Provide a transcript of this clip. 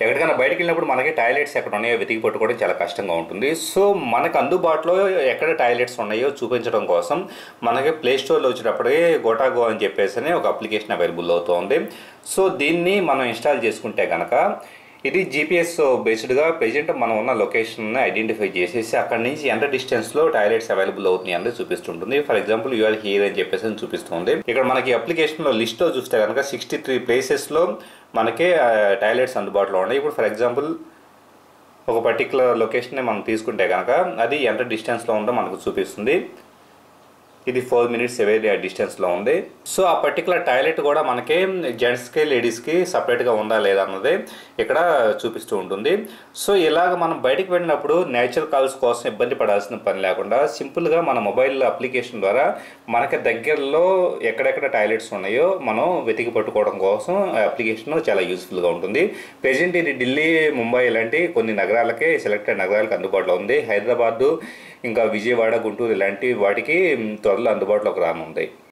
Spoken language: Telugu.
ఎక్కడికైనా బయటకు వెళ్ళినప్పుడు మనకి టాయిలెట్స్ ఎక్కడ ఉన్నాయో వెతికి పట్టుకోవడం చాలా కష్టంగా ఉంటుంది. సో మనకు అందుబాటులో ఎక్కడ టాయిలెట్స్ ఉన్నాయో చూపించడం కోసం మనకి ప్లే స్టోర్లో వచ్చేటప్పటికే గోటాగో అని చెప్పేసి ఒక అప్లికేషన్ అవైలబుల్ అవుతుంది. సో దీన్ని మనం ఇన్స్టాల్ చేసుకుంటే కనుక ఇది జీపీఎస్ బేస్డ్గా ప్రజెంట్ మనం ఉన్న లొకేషన్ని ఐడెంటిఫై చేసేసి అక్కడి నుంచి ఎంత డిస్టెన్స్లో టాయిలెట్స్ అవైలబుల్ అవుతున్నాయి అనేది చూపిస్తుంటుంది. For example you are here అని చెప్పేసి చూపిస్తుంది. ఇక్కడ మనకి అప్లికేషన్లో లిస్ట్లో చూస్తే కనుక సిక్స్టీ త్రీ ప్లేసెస్లో మనకి టాయిలెట్స్ అందుబాటులో ఉన్నాయి. ఇప్పుడు ఫర్ ఎగ్జాంపుల్ ఒక పర్టికులర్ లొకేషన్ని మనం తీసుకుంటే కనుక అది ఎంత డిస్టెన్స్లో ఉందో మనకు చూపిస్తుంది. ఇది ఫోర్ మినిట్స్ అవే డిస్టెన్స్లో ఉంది. సో ఆ పర్టికులర్ టాయిలెట్ కూడా మనకి జెంట్స్కి లేడీస్కి సపరేట్గా ఉందా లేదా అన్నది ఇక్కడ చూపిస్తూ ఉంటుంది. సో ఇలాగ మనం బయటికి వెళ్ళినప్పుడు నేచురల్ కాల్స్ కోసం ఇబ్బంది పడాల్సిన పని లేకుండా సింపుల్గా మన మొబైల్ అప్లికేషన్ ద్వారా మనకి దగ్గరలో ఎక్కడెక్కడ టాయిలెట్స్ ఉన్నాయో మనం వెతికి పట్టుకోవడం కోసం ఆ అప్లికేషన్ చాలా యూస్ఫుల్గా ఉంటుంది. ప్రెజెంట్ ఇది ఢిల్లీ ముంబై ఇలాంటి కొన్ని నగరాలకే సెలెక్టెడ్ నగరాలకు అందుబాటులో ఉంది. హైదరాబాదు ఇంకా విజయవాడ గుంటూరు ఇలాంటి వాటికి త్వరలో అందుబాటులోకి రానుంది.